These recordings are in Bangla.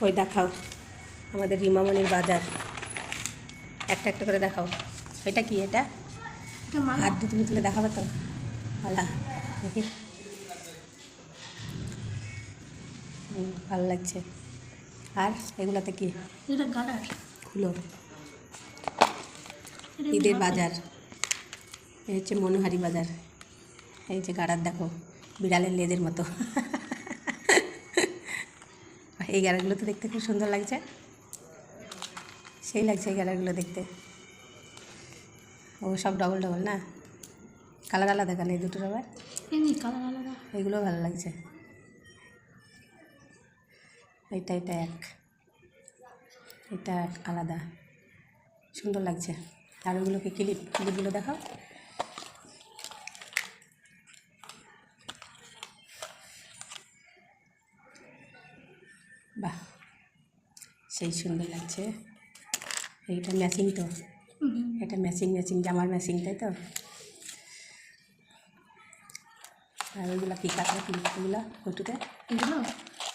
ওই দেখাও আমাদের রিমামণির বাজার। একটা একটা করে দেখাও। এটা কি এটা? হাত দিয়ে তুমি তুলে দেখাবে তো? ভালা দেখি। ভালো লাগছে। আর এগুলাতে কি? এটা গাডার খুলো। ঈদের বাজার। এই হচ্ছে মনোহারি বাজার। এই যে গাড়ার দেখো বিড়ালের লেজের মতো। এই গাড়াগুলো তো দেখতে খুব সুন্দর লাগছে। সেই লাগছে এই গাড়াগুলো দেখতে। ও সব ডবল ডবল না? কালার আলাদা কেন এই দুটো এমনি কালার আলাদা। এগুলো ভালো লাগছে। এটা এটা এক। এটা এক আলাদা। সুন্দর লাগছে। আর ওগুলোকে ক্লিপ ক্লিপগুলো দেখাও। বাহ সেই সুন্দর লাগছে। এইটা ম্যাচিং তো। এটা ম্যাচিং ম্যাচিং জামার ম্যাচিং তাই তো? আর ওইগুলো কী কাঁচা ক্লিপগুলো ওইটুতে এগুলো?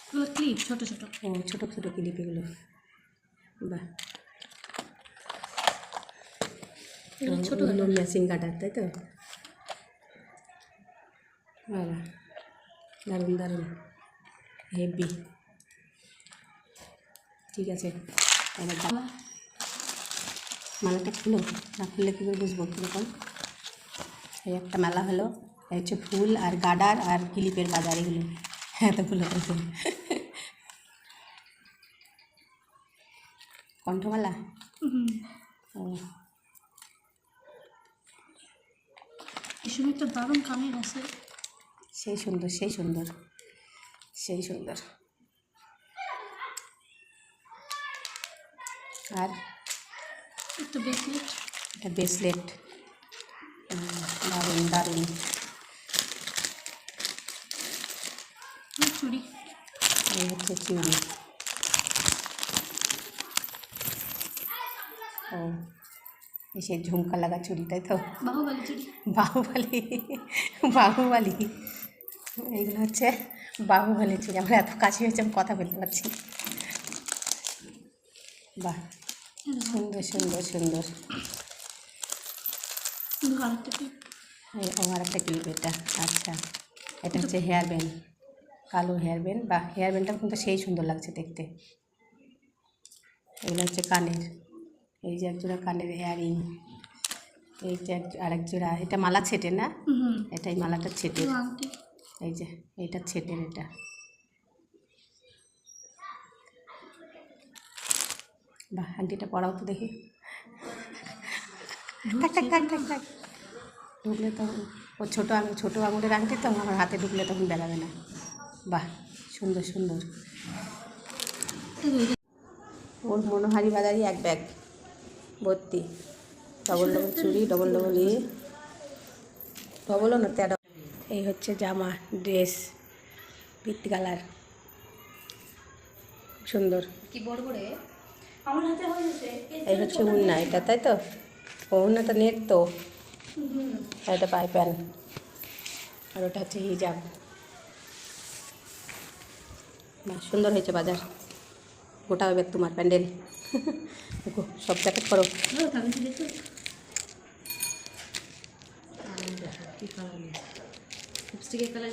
এগুলো ক্লিপ ছোট ছোট। ও ছোটো ছোটো ক্লিপ এগুলো। বাহ। ছোট ওগুলো ম্যাচিং কাটার তাই তো? বাবা দারুণ দারুণ। হেভি ঠিক আছে। এবার মালা। মালাটা খুলো না খুললে কী করে বুঝব কীরকম? এই একটা মেলা হলো এই হচ্ছে ফুল আর গাডার আর ক্লিপের বাজার এগুলো। এতগুলো আছে কণ্ঠমালা? হুম, ও একটা দারুণ আছে। সেই সুন্দর সেই সুন্দর সেই সুন্দর। আর একটা ব্রেসলেট এটা ব্রেসলেট দারুণ দারুণ। চুড়ি। এই হচ্ছে চুড়ি। ও এই সেই ঝুমকা লাগা চুড়ি তাই তো? বাহুবালি চুড়ি। বাহুবালি বাহুবালি। এইগুলো হচ্ছে বাহুবলি চুড়ি। আমরা এত কাছে হয়েছে আমি কথা বলতে পারছি। বাহ সুন্দর সুন্দর সুন্দর। আমার একটা ক্লিপ এটা আচ্ছা। এটা হচ্ছে হেয়ার ব্যান্ড কালো হেয়ার ব্যান্ড বা হেয়ার ব্যান্ডটা কিন্তু সেই সুন্দর লাগছে দেখতে। এগুলো হচ্ছে কানের এই যে একজোড়া কানের ইয়ারিং এই যে আরেক জোড়া এটা মালা ছেটে না? এটাই মালাটা আংটি। এই যে এইটা ছেটের এটা। বাহ আংটিটা পরাও তো দেখি। ঢুকলে তো ও ছোটো আঙুল ছোটো আঙুলের আংটি তো আমার হাতে ঢুকলে তখন বেরাবে না। বাহ সুন্দর সুন্দর। ওর মনোহারি বাজারই এক ব্যাগ ভর্তি। ডবল ডবল চুড়ি ডবল ডবল ইয়ে ডবলও না তেরো। এই হচ্ছে জামা ড্রেস ভিত্তি কালার। সুন্দর। কি বড় বড় এই হচ্ছে উন্না এটা তাই তো? ও উন্নাটা নেট তো। আর এটা পাইপ্যান আর ওটা হচ্ছে হিজাব। বাহ সুন্দর হয়েছে বাজার। গোটা হবে তোমার প্যান্ডেল। দেখো সব জ্যাকেট করো লিপস্টিকের কালার